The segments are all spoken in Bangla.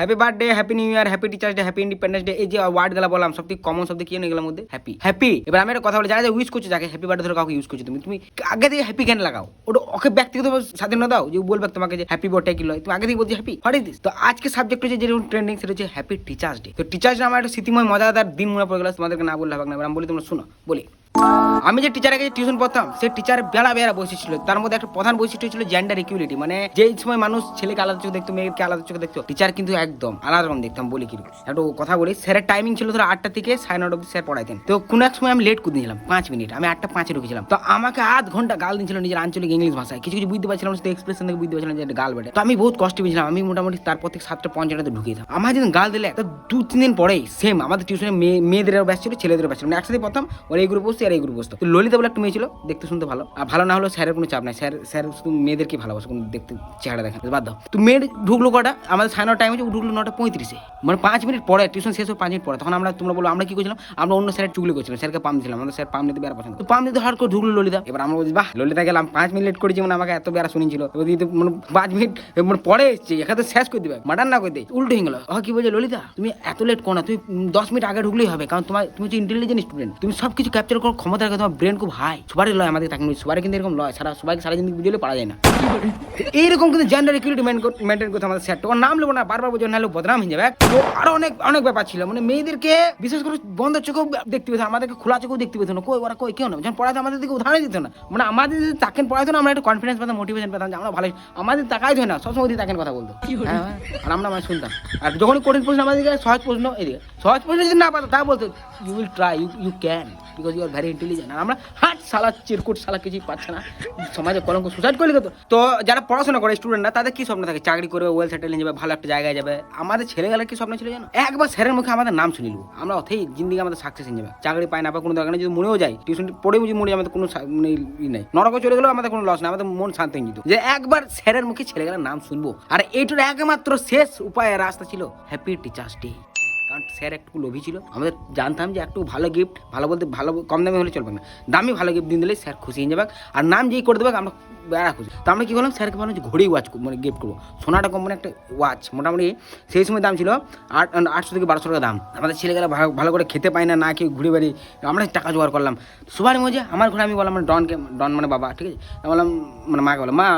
Happy birthday happy new year happy teachers day happy independence day এই যে ওয়ার্ডগুলা বললাম সব থেকে কমন শব্দ কি এগুলোর মধ্যে? হ্যাপি হ্যাপি এবার আমি একটা কথা বলি, যারা ইউজ করছ, যাকে হ্যাপি বার্থডে ধরো কাউকে ইউজ করছ, তুমি তুমি আগে থেকে হ্যাপি কেন লাগাও? ওটা ওকে ব্যক্তিগত স্বাধীনতা দাও যে বলবে তোমাকে যে হ্যাপি বার্থডে কি লয়, তুমি আগে থেকে বলছি হ্যাপি হোয়াট ইজ তো আজকে সাবজেক্ট হচ্ছে যেরকম ট্রেন্ডিং সেটা হচ্ছে হ্যাপি টিচার্স ডে তো টিচার্স ডে আমার একটা স্মৃতিময়, মজাদার দিন মনে পড়ে গেল, তোমাদেরকে না বললে হবে না, এবার আমি বলি তোমরা শোনো, বলি। আমি যে টিচারের কাছে টিউশন পড়তাম সেই টিচার বেলা বেলা বৈশিষ্ট্য তার মধ্যে একটা প্রধান বৈশিষ্ট্য ছিল জেন্ডার ইকুয়ালিটি মানে যেই সময় মানুষ ছেলেকে আলাদা চোখে দেখতো, মেয়েকে আলাদা চোখে দেখতো টিচার কিন্তু একদম আলাদা রকম দেখতাম, বলি কি একটু কথা বলি স্যারের টাইমিং ছিল ধরো আটটা থেকে সাড়ে নটা অব্দি স্যার পড়াইতেন। তো কোনো এক সময় আমি লেট করে দিয়েছিলাম, পাঁচ মিনিট আমি আটটা পাঁচে ঢুকেছিলাম। তো আমাকে আধ ঘণ্টা গাল দিয়েছিল নিজের আঞ্চলিক ইংলিশ ভাষায়। কিছু কিছু বুঝতে পারছিলাম না এক্সপ্রেশন থেকে বুঝতে পারছিলাম যে গাল বেটে তো আমি বহুত কষ্ট পেয়েছিলাম, আমি মোটামুটি তারপর থেকে সাতটা পঞ্চান্নতে ঢুকে যেতাম আমার যেদিন গাল দিলে, তো দু তিন দিন পরেই সেম আমাদের টিউশনে মেয়েদেরও ব্যাস ছিল, ছেলেদেরও ব্যাস ছিল। মানে একসাথে পড়তাম, ওর এই গ্রুপ বসতো আর এই গ্রুপ বসতো ললিতা বলে একটা মেয়ে ছিল, দেখতে শুনতে ভালো। আর ভালো না হলেও স্যারের কোনো চাপ নাই। স্যার স্যার শুধু মেয়েদেরকে ভালোবাসে, কোনো দেখতে চেহারা দেখে বাদ দাও। তো মেয়ের ঢুকলো কটা? আমাদের সাড়ে টাইম হচ্ছে ঢুকলো নটা পঁয়ত্রিশে। মানে পাঁচ মিনিট পরে, টিউশন শেষ হয়ে পাঁচ মিনিট পরে, তখন আমরা, তোমরা বলো, আমরা কি করছিলাম? আমরা অন্য স্যারের চুগলি করছিলাম। স্যারকে পাম দিলাম আমাদের স্যার পাম দিতে বেড়া পছন্দ তো পাম দিতে হঠাৎ করে ঢুকলো ললিতা। এবার আমরা বলছি, বাহ, ললিতা গেলাম। পাঁচ মিনিট করেছি মানে আমাকে এত বেড়া শুনিছিল মানে পাঁচ মিনিট মানে পরে এসছে। এখানে শেষ করে দিবে। মাটান না করে দেয় উল্টো হয়ে গেল। কি বলছে, ললিতা, তুমি এত লেট করো না। তুমি দশ মিনিট আগে ঢুকলেই হবে। কারণ তোমার, তুমি হচ্ছে ইন্টেলিজেন্ট স্টুডেন্ট তুমি সব কিছু ক্যাপচার করার ক্ষমতা রাখো তোমার ব্রেন খুব হাই সবারই লয় আমাদের তাকে সবারই কিন্তু এরকম লয়। সারা সবাইকে সারা জিনিস বুঝলে পারা যায় না। এইরকম কিন্তু জেন্ডার ইকুয়ালিটি মেনটেন করতে আমাদের স্যার ওর নাম নেব না বারবার বলছে নাহলে বদনাম হয়ে যাবে। তো আরও অনেক অনেক ব্যাপার ছিল। মানে মেয়েদেরকে বিশেষ করে বন্ধ চোখেও দেখতে পেতো আমাদেরকে খোলা চোখেও দেখতে পেতো না। কই ওরা কই কেউ না। যখন পড়াতে আমাদের দিকে উদাহরণ দিত না। মানে আমাদের যদি তাকেন পড়াতো না আমরা একটা কনফিডেন্স পেতাম মোটিভেশন পেতাম যে আমরা ভালো। আমাদের তাকাই হয় না সবসময় ওদিকে তাকেন কথা বলতো। হ্যাঁ, হ্যাঁ, আর আমরা মানে শুনতাম। আর যখন কঠিন প্রশ্ন আমাদেরকে সহজ প্রশ্ন এদিকে সহজ প্রশ্ন যদি না পাতো তা বলতো you will try you you can because you are very intelligent আর আমরা হাট সালা চিরকুট সালা কিছুই পাচ্ছে না। সমাজে কলঙ্ক সুসাইড করে তো তো যারা পড়াশোনা করে স্টুডেন্টরা তাদের কি স্বপ্ন থাকে? চাকরি করবে ওয়েল সেটেল যাবে, ভালো একটা জায়গায় যাবে। আমাদের ছেলেগুলোর কি স্বপ্ন ছিল জানো? একবার স্যারের মুখে আমাদের নাম শুনিল আমরা অথেই জিন্দিগি আমাদের সাকসেস হয়ে যাবে। চাকরি পায় না বা কোনো দরকার নেই, যদি মনেও যায় টিউশন পড়ে বুঝি মনে আমাদের কোনো মানে ই নেই। নরকে চলে গেলেও আমাদের কোনো লস নেই, আমাদের মন শান্তি যেত। যে একবার স্যারের মুখে ছেলেগুলোর নাম শুনব। আর এইটার একমাত্র শেষ উপায়, রাস্তা ছিল হ্যাপি টিচার্স ডে স্যার একটু লোভী ছিল। আমাদের জানতাম যে একটু ভালো গিফট ভালো বলতে ভালো কম দামে হলে চলবে না। দামি ভালো গিফট দিন দিলে স্যার খুশি হয়ে যাবে। আর নাম যেই করে দেবে, আমরা বেড়া খুশি। তো আমরা কী করলাম, স্যারকে বললাম যে ঘড়ি ওয়াচ মানে গিফট করব। সোনাটা কোম্পানি একটা ওয়াচ মোটামুটি সেই সময় দাম ছিল আট আটশো থেকে বারোশো টাকা দাম। আমাদের ছেলেগুলো ভালো ভালো করে খেতে পায় না না খেয়ে ঘুরে বেড়ি আমরা টাকা জোগাড় করলাম। সবার মজা আমার ঘরে আমি বললাম মানে ডনকে, ডন মানে বাবা, ঠিক আছে? বললাম মানে মাকে বললাম, মা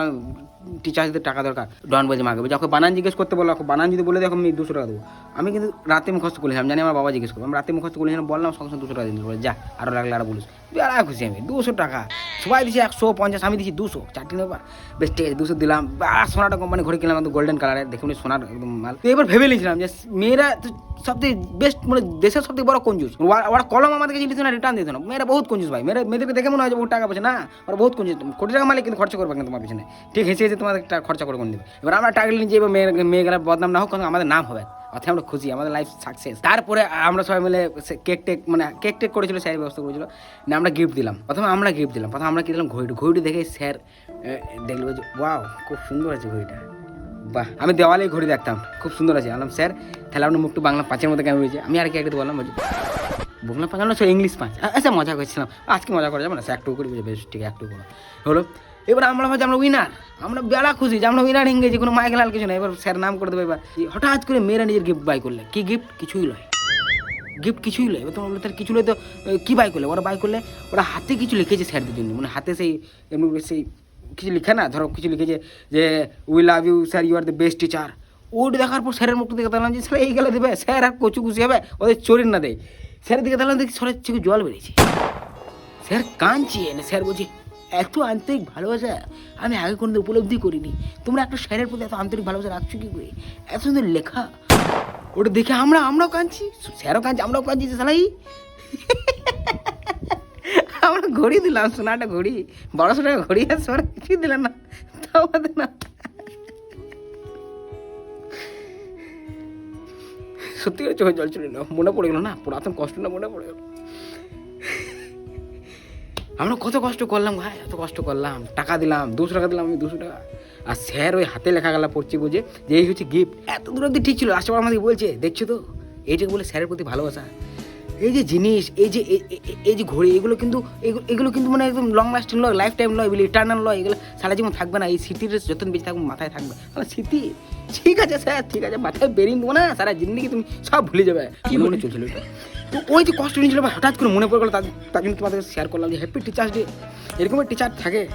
টিচার্সদের টাকা দরকার। ডন বলছে, মাকে বলছে, ওকে বানান জিজ্ঞেস করতে বলো, ওকে বানান যদি বলে দেখো আমি দুশো টাকা দেবো। আমি কিন্তু রাতে মুখস্থ করেছিলাম জানি আমার বাবা জিজ্ঞেস করব। আমি রাতে মুখস্থ করেছিলাম বললাম, সঙ্গে সঙ্গে দুশো টাকা দিন বলে, যা আরও লাগলে আরও বলিস। বেড়া খুশি আমি দুশো টাকা। সবাই দিচ্ছে একশো পঞ্চাশ, আমি দিচ্ছি দুশো। চারটি নেবার। বেশ, ঠিক আছে, দুশো দিলাম। বা, সোনাটা কোম্পানি ঘড়ি কিনলাম গোল্ডেন কালারের দেখুন সোনার একদম মাল। তো এবার ভেবে নিয়েছিলাম যে, মেয়েরা তো সবথেকে বেস্ট মানে দেশের সবথেকে বড় কঞ্জুস ওরা কলম আমাদেরকে জিনিস না রিটার্ন দিত না। মেয়েরা বহুত কঞ্জুস ভাই। মেয়েরা, মেয়েদেরকে দেখে মনে হয় যে, বহুত টাকা পয়সা। না, ওরা বহুত কঞ্জুস কোটি টাকা মালিক, কিন্তু খরচা করবে না তোমার পিছনে। ঠিক হেসে হেসে তোমাদের খরচা করে কোন দেবে এবার আমরা টাকা নিয়ে এবার মেয়ের মেয়েগুলা বদনাম না হোক কারণ আমাদের নাম হবে। অর্থে আমরা খুশি, আমাদের লাইফ সাকসেস তারপরে আমরা সবাই মিলে কেক টেক মানে কেক টেক করেছিল স্যার ব্যবস্থা করেছিল। না, আমরা গিফট দিলাম। প্রথমে আমরা গিফট দিলাম। প্রথমে আমরা কি দিলাম? ঘড়িটি। ঘড়িটি দেখে স্যার দেখল যে ওয়াও খুব সুন্দর আছে ঘড়িটা। বাহ, আমি দেওয়ালে ঘড়ি দেখতাম। খুব সুন্দর আছে বললাম, স্যার, তাহলে আপনার মুখটু বাংলা পাঁচের মধ্যে কেমন হয়েছে? আমি আর কি একটা বললাম বাংলা পাঁচ না ইংলিশ পাঁচ। আচ্ছা মজা করছিলাম। আজকে মজা করা যাবে না, স্যার, একটু করে বেশ, ঠিক একটু করো। হলো এবার আমরা ভাবছি, আমরা উইনার আমরা বেলা খুশি যে আমরা উইনার হেঙ্গে যে কোনো মাইক লাল কিছু না এবার স্যার নাম করে দেবে, এবার হঠাৎ করে মেয়েরা নিজের গিফট বাই করলে। কি গিফট কিছুই লয়। গিফট কিছুই লয়। এবার তোমার বলতে কিছু লয় তো কি বাই করলে? ওরা বাই করলে, ওরা হাতে কিছু লিখেছে স্যারদের জন্য। মানে হাতে সেই, এমনি সেই কিছু লিখে না, ধরো কিছু লিখেছে যে we love you sir you are the best teacher ওটা দেখার পর স্যারের মুখটা দেখে দেখলাম যে, স্যার, এই গেলে দেবে। স্যার, আর কচু খুশি হবে। ওদের চোরের না দেয়। স্যারের দিকে দেখলাম দেখি স্যারের চোখে জল বেরিয়েছে। স্যার কাঁদছে স্যার বলছে এত আন্তরিক ভালোবাসা আমি আগে কোনো উপলব্ধি করিনি। তোমরা একটা স্যারের প্রতি এত আন্তরিক ভালোবাসা রাখছো কি করে? এত সুন্দর লেখা। ওটা দেখে আমরা, আমরাও কাঁদছি। স্যারও কাঁদছি, আমরাও কাঁদছি যে সালাই আমরা ঘড়ি দিলাম, সোনাটা ঘড়ি বারোশো টাকা ঘড়ি আর সোনা কিছুই দিলাম না। তাও না। সত্যি করে চোখে জল চলে এলো মনে পড়ে গেলো না, পুরাতন কষ্ট না মনে পড়ে গেলো। আমরা কত কষ্ট করলাম, ভাই, এত কষ্ট করলাম। টাকা দিলাম, দুশো টাকা দিলাম, আমি দুশো টাকা। আর স্যার ওই হাতে লেখা গেলা পড়ছি বুঝে, যে এই হচ্ছে গিফট এত দূর অব্দি ঠিক ছিল আশেপাশে আমাদের বলছে, দেখছ তো? এইটাকে বলে স্যারের প্রতি ভালোবাসা। এই যে জিনিস এই যে এই যে ঘড়ি এগুলো কিন্তু এগুলো- কিন্তু মানে একদম লং লাস্টিং লয় লাইফ টাইম লয় এগুলো ইটার্নাল লয় এগুলো সারা জীবন থাকবে না। এই স্মৃতির যতন বেঁচে থাকবে মাথায় থাকবে। মানে স্মৃতি ঠিক আছে স্যার ঠিক আছে মাথায় বেরিয়ে দেবো না সারা জিন্দগি তুমি সব ভুলে যাবে। কি মনে চলছিল এটা। তো ওই যে কষ্ট নিয়েছিল হঠাৎ করে মনে পড়ে গেলো তার জন্য তোমাদের শেয়ার করলাম যে হ্যাপি টিচার্স ডে এরকম টিচার থাকে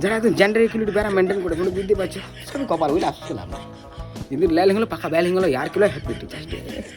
যারা একদম জেন্ডার ইকুয়ালিটি বেড়া মেনটেন করে তুমি বুঝতে পারছ। সবই কপাল ওই লাভ লাভ কিন্তু ল্যাল হলো পাখা ব্যাল হলো ইয়ার কিলো হ্যাপি টিচার্স ডে